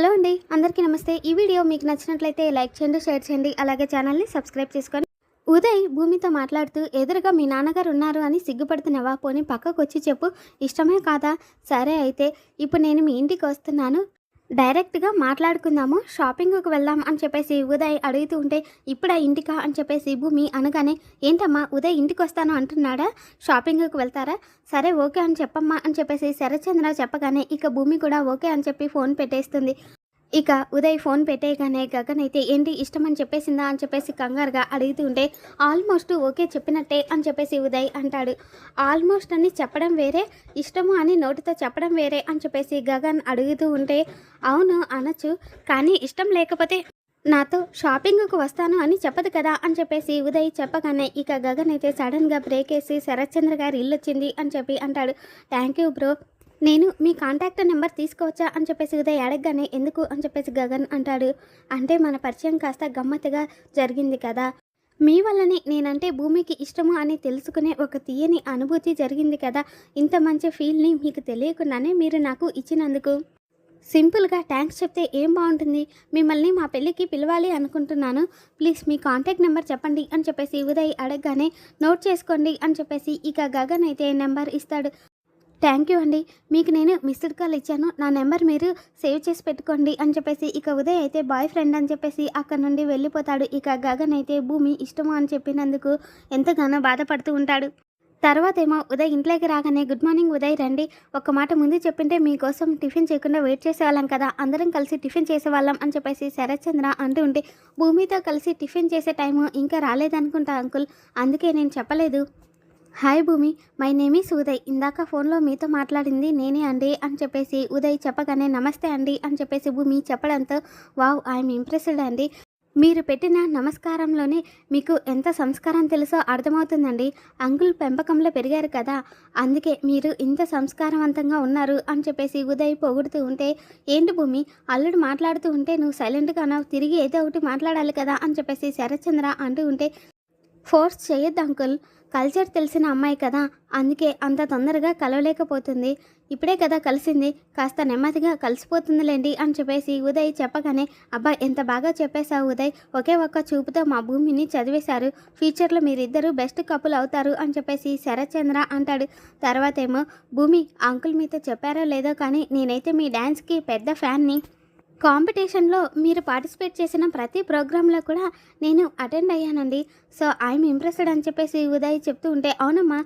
Hello అండి అందరికీ నమస్తే. ఈ వీడియో మీకు నచ్చినట్లయితే లైక్ చేయండి షేర్ చేయండి అలాగే ఛానల్ని సబ్స్క్రైబ్ చేసుకొని ఉదయ్ భూమితో మాట్లాడుతూ ఎదురుగా మీ నాన్నగారు ఉన్నారు అని సిగ్గుపడుతున్నావా? పోనీ పక్కకు వచ్చి చెప్పు. ఇష్టమే కాదా? సరే అయితే ఇప్పుడు నేను మీ ఇంటికి వస్తున్నాను. డైరెక్ట్గా మాట్లాడుకుందాము షాపింగ్కి వెళ్దాం అని చెప్పేసి ఉదయ్ అడుగుతూ ఉంటే ఇప్పుడా ఇంటికా అని చెప్పేసి భూమి అనగానే ఏంటమ్మా ఉదయ్ ఇంటికి వస్తాను అంటున్నాడా? షాపింగ్కి వెళ్తారా? సరే ఓకే అని చెప్పమ్మా అని చెప్పేసి శరత్చంద్ర చెప్పగానే ఇక భూమి కూడా ఓకే అని చెప్పి ఫోన్ పెట్టేస్తుంది. ఇక ఉదయ్ ఫోన్ పెట్టేయగానే గగన్ అయితే ఏంటి ఇష్టం అని చెప్పేసిందా? అని చెప్పేసి కంగారుగా అడుగుతూ ఉంటే ఆల్మోస్ట్ ఓకే చెప్పినట్టే అని చెప్పేసి ఉదయ్ అంటాడు. ఆల్మోస్ట్ అని చెప్పడం వేరే ఇష్టము అని నోటితో చెప్పడం వేరే అని చెప్పేసి గగన్ అడుగుతూ ఉంటే అవును అనొచ్చు కానీ ఇష్టం లేకపోతే నాతో షాపింగ్కు వస్తాను అని చెప్పదు కదా అని చెప్పేసి ఉదయ్ చెప్పగానే ఇక గగన్ అయితే సడన్గా బ్రేక్ వేసి శరత్చంద్ర గారి ఇల్లు వచ్చింది అని చెప్పి అంటాడు. థ్యాంక్ యూ బ్రో నేను మీ కాంటాక్ట్ నెంబర్ తీసుకోవచ్చా అని చెప్పేసి ఉదయ్ అడగగానే ఎందుకు అని చెప్పేసి గగన్ అంటాడు. అంటే మన పరిచయం కాస్త గమ్మత్తుగా జరిగింది కదా. మీ వల్లనే నేనంటే భూమికి ఇష్టము అని తెలుసుకునే ఒక తీయని అనుభూతి జరిగింది కదా. ఇంత మంచి ఫీల్ని మీకు తెలియకుండానే మీరు నాకు ఇచ్చినందుకు. సింపుల్గా థ్యాంక్స్ చెప్తే ఏం బాగుంటుంది? మిమ్మల్ని మా పెళ్ళికి పిలవాలి అనుకుంటున్నాను. ప్లీజ్ మీ కాంటాక్ట్ నెంబర్ చెప్పండి అని చెప్పేసి ఉదయ్ అడగగానే నోట్ చేసుకోండి అని చెప్పేసి ఇక గగన్ అయితే నెంబర్ ఇస్తాడు. థ్యాంక్ యూ అండి. మీకు నేను మిస్డ్ కాల్ ఇచ్చాను. నా నెంబర్ మీరు సేవ్ చేసి పెట్టుకోండి అని చెప్పేసి ఇక ఉదయ్ అయితే బాయ్ ఫ్రెండ్ అని చెప్పేసి అక్కడ నుండి వెళ్ళిపోతాడు. ఇక గగన్ అయితే భూమి ఇష్టము అని చెప్పినందుకు ఎంతగానో బాధపడుతూ ఉంటాడు. తర్వాత ఏమో ఉదయ్ ఇంట్లోకి రాగానే గుడ్ మార్నింగ్ ఉదయ్ రండి. ఒక మాట ముందు చెప్పింటే మీకోసం టిఫిన్ చేయకుండా వెయిట్ చేసేవాళ్ళం కదా. అందరం కలిసి టిఫిన్ చేసేవాళ్ళం అని చెప్పేసి శరత్చంద్ర అంటూ ఉంటే భూమితో కలిసి టిఫిన్ చేసే టైము ఇంకా రాలేదనుకుంటా అంకుల్. అందుకే నేను చెప్పలేదు. హాయ్ భూమి మై నేమ్ ఈస్ ఉదయ్. ఇందాక ఫోన్లో మీతో మాట్లాడింది నేనే అండి అని చెప్పేసి ఉదయ్ చెప్పగానే నమస్తే అండి అని చెప్పేసి భూమి చెప్పడంతో వావ్ ఐఎమ్ ఇంప్రెస్డ్ అండి. మీరు పెట్టిన నమస్కారంలోనే మీకు ఎంత సంస్కారం తెలుసో అర్థమవుతుందండి. అంకుల్ పెంపకంలో పెరిగారు కదా అందుకే మీరు ఇంత సంస్కారవంతంగా ఉన్నారు అని చెప్పేసి ఉదయ్ పొగుడుతూ ఉంటే ఏంటి భూమి అల్లుడు మాట్లాడుతూ ఉంటే నువ్వు సైలెంట్గా ఉన్నావు తిరిగి ఏదో ఒకటి మాట్లాడాలి కదా అని చెప్పేసి శరత్చంద్ర అంటూ ఉంటే ఫోర్స్ చేయొద్దు అంకుల్. కల్చర్ తెలిసిన అమ్మాయి కదా అందుకే అంత తొందరగా కలవలేకపోతుంది. ఇప్పుడే కదా కలిసింది కాస్త నెమ్మదిగా కలిసిపోతుందిలేండి అని చెప్పేసి ఉదయ్ చెప్పగానే అబ్బా ఎంత బాగా చెప్పేశావు ఉదయ్. ఒకే ఒక్క చూపుతో మా భూమిని చదివేశారు. ఫ్యూచర్లో మీరిద్దరూ బెస్ట్ కపుల్ అవుతారు అని చెప్పేసి శరత్చంద్ర అంటాడు. తర్వాత ఏమో భూమి అంకుల్ మీతో చెప్పారో లేదో కానీ నేనైతే మీ డ్యాన్స్కి పెద్ద ఫ్యాన్ని. కాంపిటీషన్లో మీరు పార్టిసిపేట్ చేసిన ప్రతి ప్రోగ్రాంలో కూడా నేను అటెండ్ అయ్యానండి. సో ఐఎమ్ ఇంప్రెస్డ్ అని చెప్పేసి ఉదయ్ చెప్తూ ఉంటే అవునమ్మా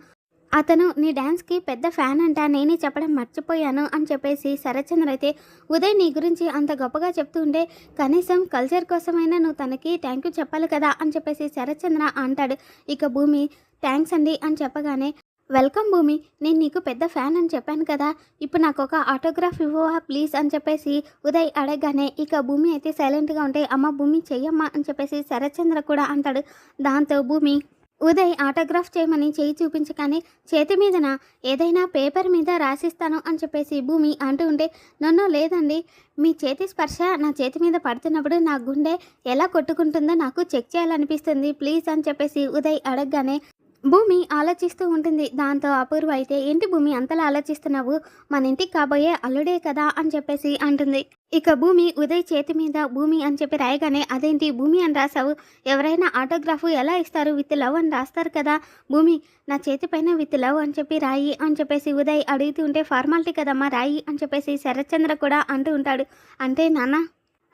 అతను నీ డ్యాన్స్కి పెద్ద ఫ్యాన్ అంట నేనే చెప్పడం మర్చిపోయాను అని చెప్పేసి శరత్చంద్ర అయితే ఉదయ్ నీ గురించి అంత గొప్పగా చెప్తూ ఉంటే కనీసం కల్చర్ కోసమైనా నువ్వు తనకి థ్యాంక్ యూ చెప్పాలి కదా అని చెప్పేసి శరత్చంద్ర అంటాడు. ఇక భూమి థ్యాంక్స్ అండి అని చెప్పగానే వెల్కమ్ భూమి. నేను నీకు పెద్ద ఫ్యాన్ అని చెప్పాను కదా. ఇప్పుడు నాకు ఒక ఆటోగ్రాఫ్ ఇవ్వవా ప్లీజ్ అని చెప్పేసి ఉదయ్ అడగగానే ఇక భూమి అయితే సైలెంట్గా ఉంటే అమ్మ భూమి చెయ్యమ్మా అని చెప్పేసి శరత్చంద్ర కూడా అంటాడు. దాంతో భూమి ఉదయ్ ఆటోగ్రాఫ్ చేయమని చేయి చూపించగానే చేతి మీదన? ఏదైనా పేపర్ మీద రాసిస్తాను అని చెప్పేసి భూమి అంటూ ఉంటే నన్ను లేదండి. మీ చేతి స్పర్శ నా చేతి మీద పడుతున్నప్పుడు నా గుండె ఎలా కొట్టుకుంటుందో నాకు చెక్ చేయాలనిపిస్తుంది. ప్లీజ్ అని చెప్పేసి ఉదయ్ అడగగానే భూమి ఆలోచిస్తూ ఉంటుంది. దాంతో అపూర్వ అయితే ఏంటి భూమి అంతలా ఆలోచిస్తున్నావు? మన ఇంటికి కాబోయే అల్లుడే కదా అని చెప్పేసి అంటుంది. ఇక భూమి ఉదయ్ చేతి మీద భూమి అని చెప్పి రాయగానే అదేంటి భూమి అని రాసావు ఎవరైనా ఆటోగ్రాఫ్ ఎలా ఇస్తారు? విత్ లవ్ అని రాస్తారు కదా. భూమి నా చేతి పైన విత్ లవ్ అని చెప్పి రాయి అని చెప్పేసి ఉదయ్ అడుగుతూ ఉంటే ఫార్మాలిటీ కదమ్మా రాయి అని చెప్పేసి శరత్చంద్ర కూడా అంటూ ఉంటాడు. అంటే నాన్న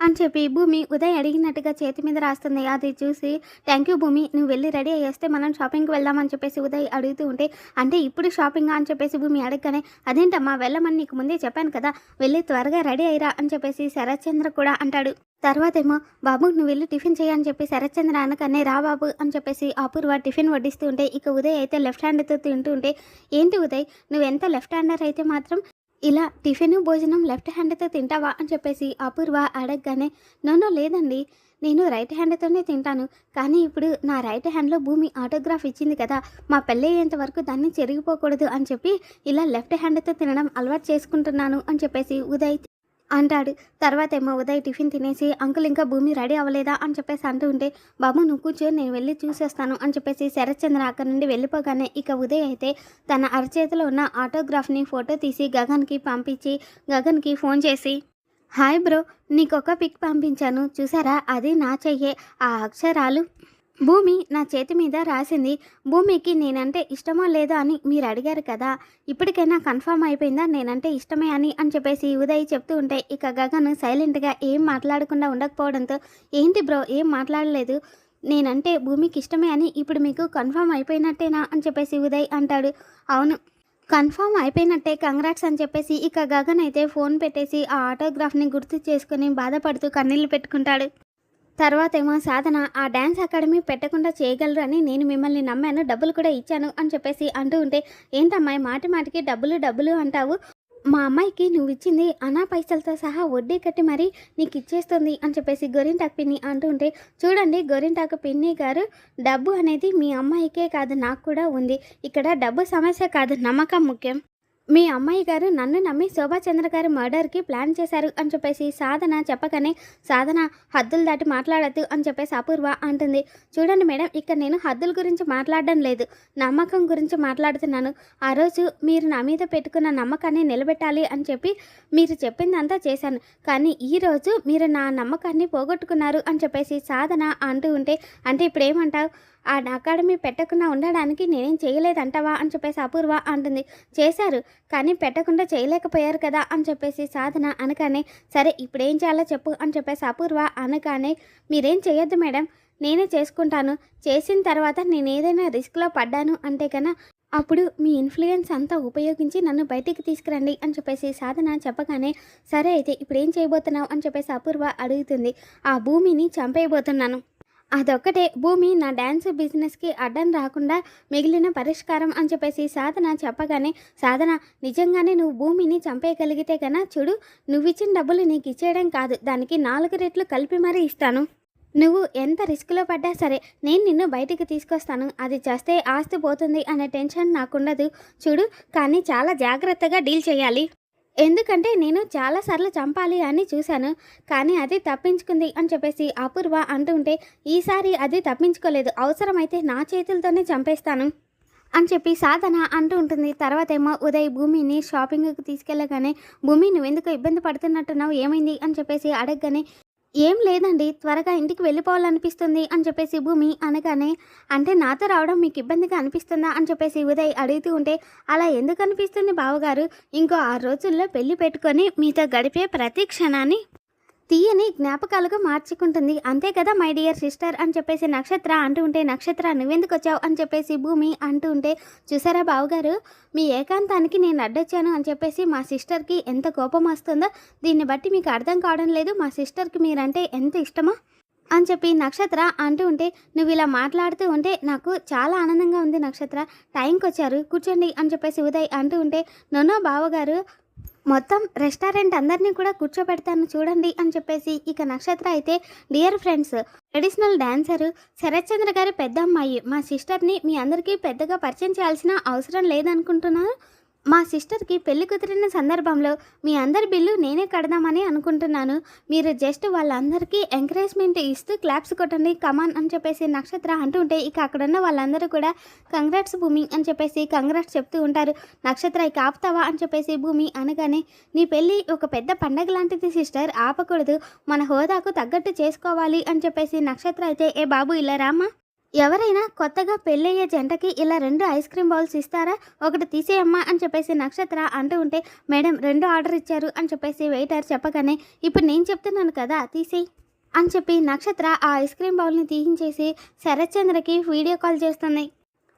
అని చెప్పి భూమి ఉదయ్ అడిగినట్టుగా చేతి మీద రాస్తుంది. అది చూసి థ్యాంక్ యూ భూమి నువ్వు వెళ్ళి రెడీ అయ్యేస్తే మనం షాపింగ్కి వెళ్దామని చెప్పేసి ఉదయ్ అడుగుతూ ఉంటే అంటే ఇప్పుడు షాపింగ్ అని చెప్పేసి భూమి అడగగానే అదేంటమ్మా వెళ్ళమని నీకు ముందే చెప్పాను కదా వెళ్ళి త్వరగా రెడీ అయ్యిరా అని చెప్పేసి శరత్చంద్ర కూడా అంటాడు. తర్వాత ఏమో బాబు నువ్వు వెళ్ళి టిఫిన్ చేయని చెప్పి శరత్చంద్ర అనకనే రా బాబు అని చెప్పేసి అపూర్వ టిఫిన్ వడ్డిస్తూ ఉంటే ఇక ఉదయ్ అయితే లెఫ్ట్ హ్యాండ్తో తింటూ ఉంటే ఏంటి ఉదయ్ నువ్వు ఎంత లెఫ్ట్ హ్యాండర్ అయితే మాత్రం ఇలా టిఫిన్ భోజనం లెఫ్ట్ హ్యాండ్తో తింటావా అని చెప్పేసి అపూర్వ అడగగానే నన్ను లేదండి. నేను రైట్ హ్యాండ్తోనే తింటాను. కానీ ఇప్పుడు నా రైట్ హ్యాండ్లో భూమి ఆటోగ్రాఫ్ ఇచ్చింది కదా. మా పెళ్ళయ్యేంత వరకు దాన్ని చెరిగిపోకూడదు అని చెప్పి ఇలా లెఫ్ట్ హ్యాండ్తో తినడం అలవాటు చేసుకుంటున్నాను అని చెప్పేసి ఉదయ్ అంటాడు. తర్వాత ఏమో ఉదయ్ టిఫిన్ తినేసి అంకుల్ ఇంకా భూమి రెడీ అవ్వలేదా? అని చెప్పేసి అంటూ ఉంటే బాబు నువ్వు కూర్చో నేను వెళ్ళి చూసేస్తాను. అని చెప్పేసి శరత్చంద్ర అక్కడి నుండి వెళ్ళిపోగానే ఇక ఉదయ్ అయితే తన అరచేతిలో ఉన్న ఆటోగ్రాఫ్ని ఫోటో తీసి గగన్కి పంపించి గగన్కి ఫోన్ చేసి హాయ్ బ్రో నీకొక పిక్ పంపించాను. చూసారా? అది నా చెయ్యే. ఆ అక్షరాలు భూమి నా చేతి మీద రాసింది. భూమికి నేనంటే ఇష్టమో లేదో అని మీరు అడిగారు కదా. ఇప్పటికైనా కన్ఫర్మ్ అయిపోయిందా? నేనంటే ఇష్టమే అని అని చెప్పేసి ఉదయ్ చెప్తూ ఉంటే ఇక గగన్ సైలెంట్గా ఏం మాట్లాడకుండా ఉండకపోవడంతో ఏంటి బ్రో ఏం మాట్లాడలేదు? నేనంటే భూమికి ఇష్టమే అని ఇప్పుడు మీకు కన్ఫర్మ్ అయిపోయినట్టేనా? అని చెప్పేసి ఉదయ్ అంటాడు. అవును కన్ఫర్మ్ అయిపోయినట్టే కంగ్రాట్స్ అని చెప్పేసి ఇక గగన్ అయితే ఫోన్ పెట్టేసి ఆ ఆటోగ్రాఫ్ని గుర్తు చేసుకుని బాధపడుతూ కన్నీళ్ళు పెట్టుకుంటాడు. తర్వాత ఏమో సాధన ఆ డ్యాన్స్ అకాడమీ పెట్టకుండా చేయగలరు అని నేను మిమ్మల్ని నమ్మాను డబ్బులు కూడా ఇచ్చాను అని చెప్పేసి అంటూ ఉంటే ఏంటమ్మాయి మాటి మాటికి డబ్బులు డబ్బులు అంటావు. మా అమ్మాయికి నువ్వు ఇచ్చింది అనా పైసలతో సహా వడ్డీ కట్టి మరీ నీకు ఇచ్చేస్తుంది అని చెప్పేసి గొరింటాకు పిన్ని అంటూ ఉంటే చూడండి గొరింటాకు పిన్ని గారు డబ్బు అనేది మీ అమ్మాయికే కాదు నాకు కూడా ఉంది. ఇక్కడ డబ్బు సమస్య కాదు నమ్మకం ముఖ్యం. మీ అమ్మాయి గారు నన్ను నమ్మి శోభాచంద్ర గారి మర్డర్కి ప్లాన్ చేశారు అని చెప్పేసి సాధన చెప్పగానే సాధన హద్దులు దాటి మాట్లాడద్దు అని చెప్పేసి అపూర్వ అంటుంది. చూడండి మేడం ఇక్కడ నేను హద్దుల గురించి మాట్లాడడం లేదు నమ్మకం గురించి మాట్లాడుతున్నాను. ఆ రోజు మీరు నా మీద పెట్టుకున్న నమ్మకాన్ని నిలబెట్టాలి అని చెప్పి మీరు చెప్పిందంతా చేశాను. కానీ ఈ రోజు మీరు నా నమ్మకాన్ని పోగొట్టుకున్నారు అని చెప్పేసి సాధన అంటూ ఉంటే అంటే ఇప్పుడు ఏమంటావు ఆ అకాడమీ పెట్టకుండా ఉండడానికి నేనేం చేయలేదంటవా అని చెప్పేసి అపూర్వ అంటుంది. చేశారు కానీ పెట్టకుండా చేయలేకపోయారు కదా అని చెప్పేసి సాధన అనగానే సరే ఇప్పుడు ఏం చేయాలో చెప్పు అని చెప్పేసి అపూర్వ అనగానే మీరేం చేయొద్దు మేడం నేనే చేసుకుంటాను. చేసిన తర్వాత నేను ఏదైనా రిస్క్లో పడ్డాను అంటే కన్నా అప్పుడు మీ ఇన్ఫ్లుయెన్స్ అంతా ఉపయోగించి నన్ను బయటికి తీసుకురండి అని చెప్పేసి సాధన చెప్పగానే సరే అయితే ఇప్పుడు ఏం చేయబోతున్నావు? అని చెప్పేసి అపూర్వ అడుగుతుంది. ఆ భూమిని చంపేయబోతున్నాను. అదొక్కటే. భూమి నా డ్యాన్స్ బిజినెస్కి అడ్డం రాకుండా మిగిలిన పరిష్కారం అని చెప్పేసి సాధన చెప్పగానే సాధన నిజంగానే నువ్వు భూమిని చంపేయగలిగితే కన్నా చూడు నువ్వు ఇచ్చిన డబ్బులు నీకు ఇచ్చేయడం కాదు. దానికి నాలుగు రెట్లు కలిపి మరీ ఇస్తాను. నువ్వు ఎంత రిస్క్లో పడ్డా సరే నేను నిన్ను బయటికి తీసుకొస్తాను. అది చేస్తే ఆస్తి పోతుంది అనే టెన్షన్ నాకుండదు. చూడు కానీ చాలా జాగ్రత్తగా డీల్ చేయాలి. ఎందుకంటే నేను చాలాసార్లు చంపాలి అని చూశాను కానీ అది తప్పించుకుంది అని చెప్పేసి అపూర్వ అంటుంటే ఉంటే ఈసారి అది తప్పించుకోలేదు అవసరమైతే నా చేతులతోనే చంపేస్తాను అని చెప్పి సాధన అంటూ ఉంటుంది. తర్వాత ఏమో ఉదయ్ భూమిని షాపింగ్కి తీసుకెళ్ళగానే భూమి నువ్వెందుకు ఇబ్బంది పడుతున్నట్టున్నావు ఏమైంది? అని చెప్పేసి అడగగానే ఏం లేదండి త్వరగా ఇంటికి వెళ్ళిపోవాలనిపిస్తుంది అని చెప్పేసి భూమి అనగానే అంటే నాతో రావడం మీకు ఇబ్బందిగా అనిపిస్తుందా అని చెప్పేసి ఉదయ్ అడుగుతూ ఉంటే అలా ఎందుకు అనిపిస్తుంది బావగారు? ఇంకో ఆరు రోజుల్లో పెళ్ళి పెట్టుకొని మీతో గడిపే ప్రతి క్షణాన్ని తీయని జ్ఞాపకాలుగా మార్చుకుంటుంది. అంతే కదా మై డియర్ సిస్టర్ అని చెప్పేసి నక్షత్ర అంటూ ఉంటే నక్షత్ర నువ్వెందుకు వచ్చావు అని చెప్పేసి భూమి అంటూ ఉంటే చూసారా బావగారు? మీ ఏకాంతానికి నేను అడ్డొచ్చాను అని చెప్పేసి మా సిస్టర్కి ఎంత కోపం వస్తుందో దీన్ని బట్టి మీకు అర్థం కావడం లేదు. మా సిస్టర్కి మీరంటే ఎంత ఇష్టమో అని చెప్పి నక్షత్ర అంటూ ఉంటే నువ్వు ఇలా మాట్లాడుతూ ఉంటే నాకు చాలా ఆనందంగా ఉంది నక్షత్ర. టైంకి వచ్చారు కూర్చోండి అని చెప్పేసి ఉదయ్ అంటూ ఉంటే నొనో బావగారు మొత్తం రెస్టారెంట్ అందరినీ కూడా కూర్చోబెడతాను చూడండి అని చెప్పేసి ఇక నక్షత్ర అయితే dear friends traditional dancer Sarath Chandra గారి పెద్ద అమ్మాయి మా సిస్టర్ని మీ అందరికీ పెద్దగా పరిచయం చేయాల్సిన అవసరం లేదనుకుంటున్నాను మా సిస్టర్కి పెళ్ళి కుదిరిన సందర్భంలో మీ అందరి బిల్లు నేనే కడదామని అనుకుంటున్నాను. మీరు జస్ట్ వాళ్ళందరికీ ఎంకరేజ్మెంట్ ఇస్తూ క్లాప్స్ కొట్టండి కమాన్ అని చెప్పేసి నక్షత్ర అంటుంటే ఇక అక్కడున్న వాళ్ళందరూ కూడా కంగ్రాట్స్ భూమి అని చెప్పేసి కంగ్రాట్స్ చెప్తూ ఉంటారు. నక్షత్ర ఇక ఆపుతావా అని చెప్పేసి భూమి అనగానే నీ పెళ్ళి ఒక పెద్ద పండగ లాంటిది సిస్టర్. ఆపకూడదు. మన హోదాకు తగ్గట్టు చేసుకోవాలి అని చెప్పేసి నక్షత్ర అయితే ఏ బాబు ఇలా రామా ఎవరైనా కొత్తగా పెళ్ళయ్యే జంటకి ఇలా రెండు ఐస్ క్రీమ్ బౌల్స్ ఇస్తారా? ఒకటి తీసేయమ్మా అని చెప్పేసి నక్షత్ర అంటూ ఉంటే మేడం రెండు ఆర్డర్ ఇచ్చారు అని చెప్పేసి వెయిటర్ చెప్పగానే ఇప్పుడు నేను చెప్తున్నాను కదా తీసేయి అని చెప్పి నక్షత్ర ఆ ఐస్ క్రీమ్ బౌల్ని తీయించేసి శరత్చంద్రకి వీడియో కాల్ చేస్తుంది.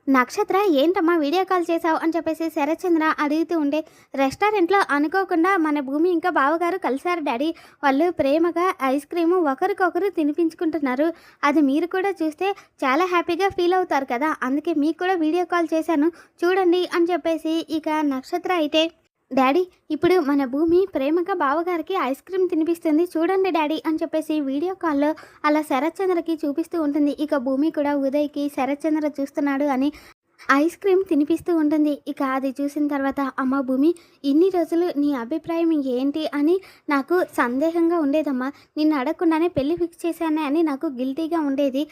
నక్షత్ర ఏంటమ్మా వీడియో కాల్ చేశావు అని చెప్పేసి శరత్చంద్ర అడుగుతూ ఉండే రెస్టారెంట్లో అనుకోకుండా మన భూమి ఇంకా బావగారు కలిశారు డాడీ. వాళ్ళు ప్రేమగా ఐస్ క్రీము ఒకరికొకరు తినిపించుకుంటున్నారు. అది మీరు కూడా చూస్తే చాలా హ్యాపీగా ఫీల్ అవుతారు కదా. అందుకే మీకు కూడా వీడియో కాల్ చేశాను. చూడండి అని చెప్పేసి ఇక నక్షత్ర అయితే డాడీ ఇప్పుడు మన భూమి ప్రేమగా బావగారికి ఐస్ క్రీమ్ తినిపిస్తుంది. చూడండి డాడీ అని చెప్పేసి వీడియో కాల్లో అలా శరత్చంద్రకి చూపిస్తూ ఉంటుంది. ఇక భూమి కూడా ఉదయ్కి శరత్చంద్ర చూస్తున్నాడు అని ఐస్ క్రీమ్ తినిపిస్తూ ఉంటుంది. ఇక అది చూసిన తర్వాత అమ్మ భూమి ఇన్ని రోజులు నీ అభిప్రాయం ఏంటి అని నాకు సందేహంగా ఉండేదమ్మా. నిన్ను అడగకుండానే పెళ్ళి ఫిక్స్ చేశానే అని నాకు గిల్టీగా ఉండేది.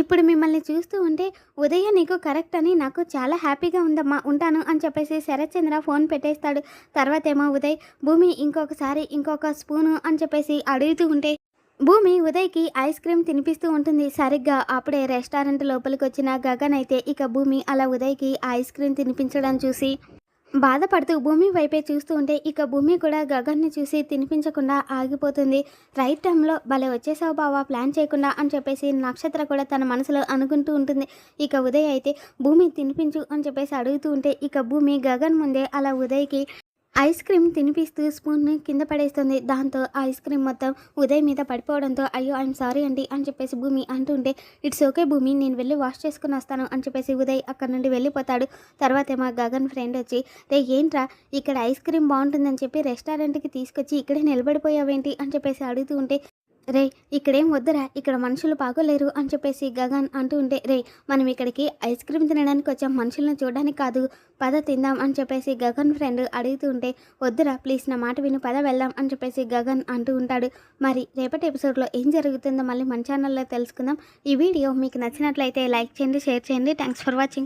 ఇప్పుడు మిమ్మల్ని చూస్తూ ఉంటే ఉదయం నీకు కరెక్ట్ అని నాకు చాలా హ్యాపీగా ఉందమ్మా ఉంటాను అని చెప్పేసి శరత్చంద్ర ఫోన్ పెట్టేస్తాడు. తర్వాత ఏమో ఉదయ్ భూమి ఇంకొకసారి ఇంకొక స్పూను అని చెప్పేసి అడుగుతూ ఉంటే భూమి ఉదయ్కి ఐస్ క్రీమ్ తినిపిస్తూ ఉంటుంది. సరిగ్గా అప్పుడే రెస్టారెంట్ లోపలికి వచ్చిన గగన్ అయితే ఇక భూమి అలా ఉదయ్కి ఐస్ క్రీమ్ తినిపించడం చూసి బాధపడుతూ భూమి వైపే చూస్తూ ఉంటే ఇక భూమి కూడా గగన్ని చూసి తినిపించకుండా ఆగిపోతుంది. రైట్ టైంలో భలే వచ్చేసావు బావా ప్లాన్ చేయకుండా అని చెప్పేసి నక్షత్ర కూడా తన మనసులో అనుకుంటూ ఉంటుంది. ఇక ఉదయ్ అయితే భూమి తినిపించు అని చెప్పేసి అడుగుతూ ఉంటే ఇక భూమి గగన్ ముందే అలా ఉదయ్కి ఐస్ క్రీమ్ తినిపిస్తూ స్పూన్ని కింద పడేస్తుంది. దాంతో ఐస్ క్రీమ్ మొత్తం ఉదయ్ మీద పడిపోవడంతో అయ్యో ఐఎమ్ సారీ అండి అని చెప్పేసి భూమి అంటుంటే ఇట్స్ ఓకే భూమి నేను వెళ్ళి వాష్ చేసుకుని వస్తాను అని చెప్పేసి ఉదయ్ అక్కడ నుండి వెళ్ళిపోతాడు. తర్వాత మా గగన్ ఫ్రెండ్ వచ్చి రే ఏంట్రా? ఇక్కడ ఐస్ క్రీమ్ బాగుంటుందని చెప్పి రెస్టారెంట్కి తీసుకొచ్చి ఇక్కడే నిలబడిపోయావేంటి? అని చెప్పేసి అడుగుతూ ఉంటే రే ఇక్కడేం వద్దురా ఇక్కడ మనుషులు బాగోలేరు అని చెప్పేసి గగన్ అంటూ ఉంటే రే మనం ఇక్కడికి ఐస్ క్రీమ్ తినడానికి వచ్చాం మనుషులను చూడడానికి కాదు పద తిందాం అని చెప్పేసి గగన్ ఫ్రెండ్ అడుగుతూ ఉంటే వద్దురా ప్లీజ్ నా మాట విని పద వెళ్దాం అని చెప్పేసి గగన్ అంటూ ఉంటాడు. మరి రేపటి ఎపిసోడ్లో ఏం జరుగుతుందో మళ్ళీ మన ఛానల్లో తెలుసుకుందాం. ఈ వీడియో మీకు నచ్చినట్లయితే లైక్ చేయండి షేర్ చేయండి. Thanks for watching